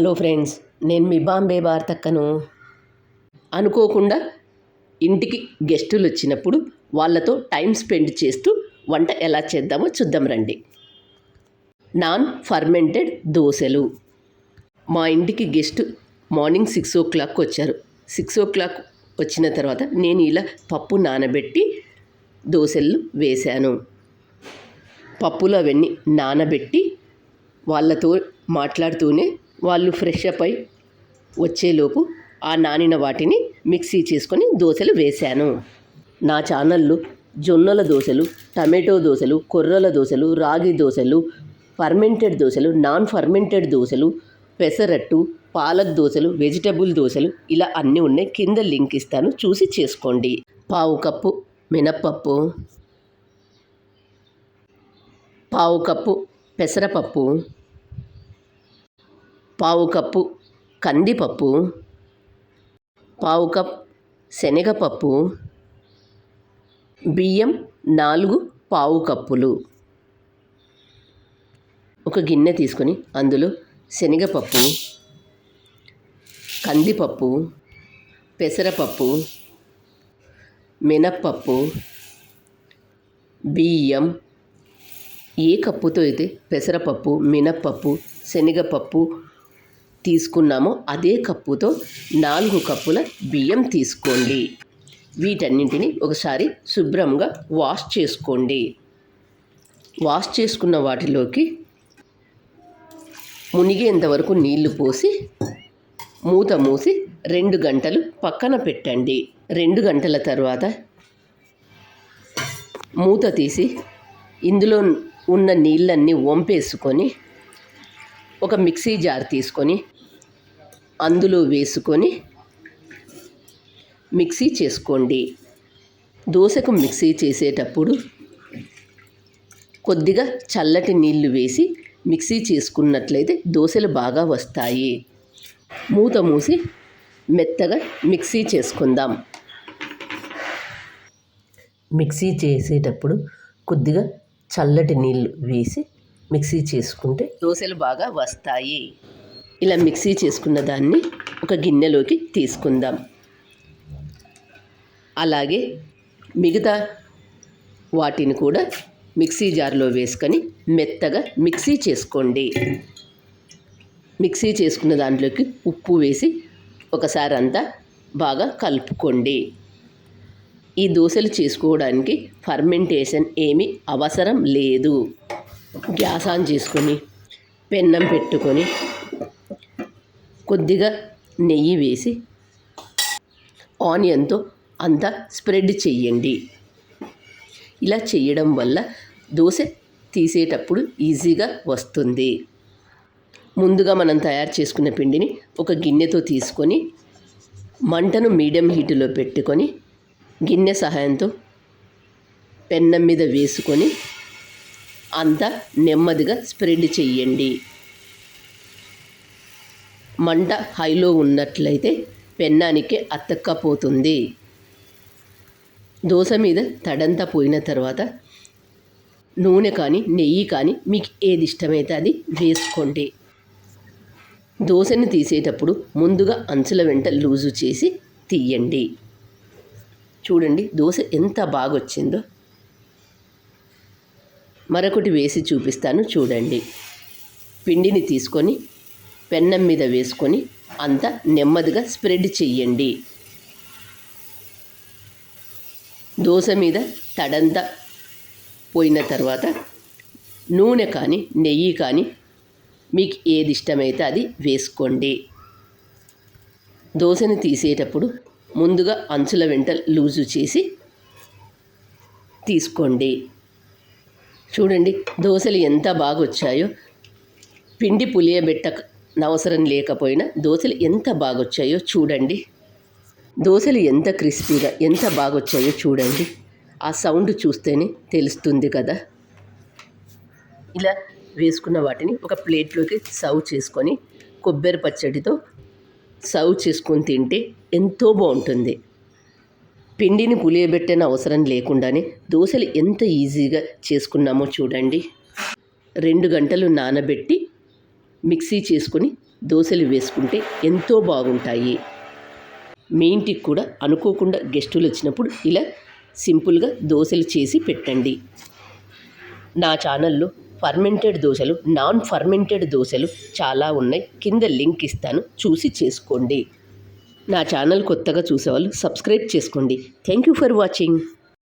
Hello friends నేను మీ బాంబే వార్తక్కను. అనుకోకుండా ఇంటికి గెస్టులు వచ్చినప్పుడు వాళ్ళతో టైం స్పెండ్ చేస్తూ వంట ఎలా చేద్దామో చూద్దాం రండి. నాన్ ఫర్మెంటెడ్ దోశలు. మా ఇంటికి guest morning six o'clock వచ్చారు. సిక్స్ ఓ క్లాక్ వచ్చిన తర్వాత నేను ఇలా పప్పు నానబెట్టి దోశలు వేశాను. పప్పులు అవన్నీ నానబెట్టి వాళ్ళతో మాట్లాడుతూనే వాళ్ళు ఫ్రెష్ అప్ అయి వచ్చేలోపు ఆ నానిన వాటిని మిక్సీ చేసుకొని దోశలు వేశాను. నా ఛానల్లో జొన్నల దోశలు టమాటో దోశలు కొర్రల దోశలు రాగి దోశలు ఫర్మెంటెడ్ దోశలు నాన్ ఫర్మెంటెడ్ దోశలు పెసరట్టు పాలక్ దోశలు వెజిటబుల్ దోశలు ఇలా అన్నీ ఉన్నాయి. కింద లింక్ ఇస్తాను. చూసి చేసుకోండి. పావు కప్పు మినప్పప్పు పావు కప్పు పెసరపప్పు పావు కప్పు కందిపప్పు పావు కప్ శనగపప్పు బియ్యం నాలుగు పావు కప్పులు. ఒక గిన్నె తీసుకొని అందులో శనగపప్పు కందిపప్పు పెసరపప్పు మినప్పప్పు బియ్యం ఏ కప్పుతో అయితే పెసరపప్పు మినప్పప్పు శనగపప్పు తీసుకున్నామో అదే కప్పుతో నాలుగు కప్పుల బియ్యం తీసుకోండి. వీటన్నింటిని ఒకసారి శుభ్రంగా వాష్ చేసుకోండి. వాష్ చేసుకున్న వాటిలోకి మునిగేంత వరకు నీళ్ళు పోసి మూత మూసి రెండు గంటలు పక్కన పెట్టండి. రెండు గంటల తర్వాత మూత తీసి ఇందులో ఉన్న నీళ్ళన్నీ వంపేసుకొని ఒక మిక్సీ జార్ తీసుకొని అందులో వేసుకొని మిక్సీ చేసుకోండి. దోశకు మిక్సీ చేసేటప్పుడు కొద్దిగా చల్లటి నీళ్ళు వేసి మిక్సీ చేసుకున్నట్లయితే దోశలు బాగా వస్తాయి. మూత మూసి మెత్తగా మిక్సీ చేసుకుందాం. మిక్సీ చేసేటప్పుడు కొద్దిగా చల్లటి నీళ్ళు వేసి మిక్సీ చేసుకుంటే దోశలు బాగా వస్తాయి. ఇలా మిక్సీ చేసుకున్న దాన్ని ఒక గిన్నెలోకి తీసుకుందాం. అలాగే మిగతా వాటిని కూడా మిక్సీ జార్లో వేసుకొని మెత్తగా మిక్సీ చేసుకోండి. మిక్సీ చేసుకున్న దాంట్లోకి ఉప్పు వేసి ఒకసారి అంతా బాగా కలుపుకోండి. ఈ దోశలు చేసుకోవడానికి ఫర్మెంటేషన్ ఏమీ అవసరం లేదు. గ్యాస్ ఆన్ చేసుకొని పెన్నం పెట్టుకొని కొద్దిగా నెయ్యి వేసి ఆనియన్తో అంతా స్ప్రెడ్ చెయ్యండి. ఇలా చేయడం వల్ల దోశ తీసేటప్పుడు ఈజీగా వస్తుంది. ముందుగా మనం తయారు చేసుకున్న పిండిని ఒక గిన్నెతో తీసుకొని మంటను మీడియం హీటులో పెట్టుకొని గిన్నె సహాయంతో పెన్నం మీద వేసుకొని అంతా నెమ్మదిగా స్ప్రెడ్ చేయండి. మంట హైలో ఉన్నట్లయితే పెన్నానికి అతక్కపోతుంది. దోశ మీద తడంతా పోయిన తర్వాత నూనె కానీ నెయ్యి కానీ మీకు ఏది ఇష్టమైతే అది వేసుకోండి. దోశని తీసేటప్పుడు ముందుగా అంచుల వెంట లూజు చేసి తీయండి. చూడండి దోశ ఎంత బాగా వచ్చిందో మరొకటి వేసి చూపిస్తాను చూడండి. పిండిని తీసుకొని పెన్నం మీద వేసుకొని అంత నెమ్మదిగా స్ప్రెడ్ చెయ్యండి. దోశ మీద తడంతా పోయిన తర్వాత నూనె కానీ నెయ్యి కానీ మీకు ఏది ఇష్టమైతే అది వేసుకోండి. దోశని తీసేటప్పుడు ముందుగా అంచుల వెంట లూజు చేసి తీసుకోండి. చూడండి దోశలు ఎంత బాగా వచ్చాయో పిండి పులియబెట్ట అవసరం లేకపోయినా దోశలు ఎంత బాగా వచ్చాయో చూడండి. దోశలు ఎంత క్రిస్పీగా ఎంత బాగా వచ్చాయో చూడండి. ఆ సౌండ్ చూస్తేనే తెలుస్తుంది కదా. ఇలా వేసుకున్న వాటిని ఒక ప్లేట్లోకి సర్వ్ చేసుకొని కొబ్బరి పచ్చడితో సర్వ్ చేసుకొని తింటే ఎంతో బాగుంటుంది. పిండిని పులియబెట్టని అవసరం లేకుండానే దోశలు ఎంత ఈజీగా చేసుకున్నామో చూడండి. రెండు గంటలు నానబెట్టి మిక్సీ చేసుకొని దోశలు వేసుకుంటే ఎంతో బాగుంటాయి. మీ ఇంటికి కూడా అనుకోకుండా గెస్టులు వచ్చినప్పుడు ఇలా సింపుల్గా దోశలు చేసి పెట్టండి. నా ఛానల్లో ఫర్మెంటెడ్ దోశలు నాన్ ఫర్మెంటెడ్ దోశలు చాలా ఉన్నాయి. కింద లింక్ ఇస్తాను చూసి చేసుకోండి. నా ఛానల్ కొత్తగా చూసేవాళ్ళు సబ్స్క్రైబ్ చేసుకోండి. Thank you for watching.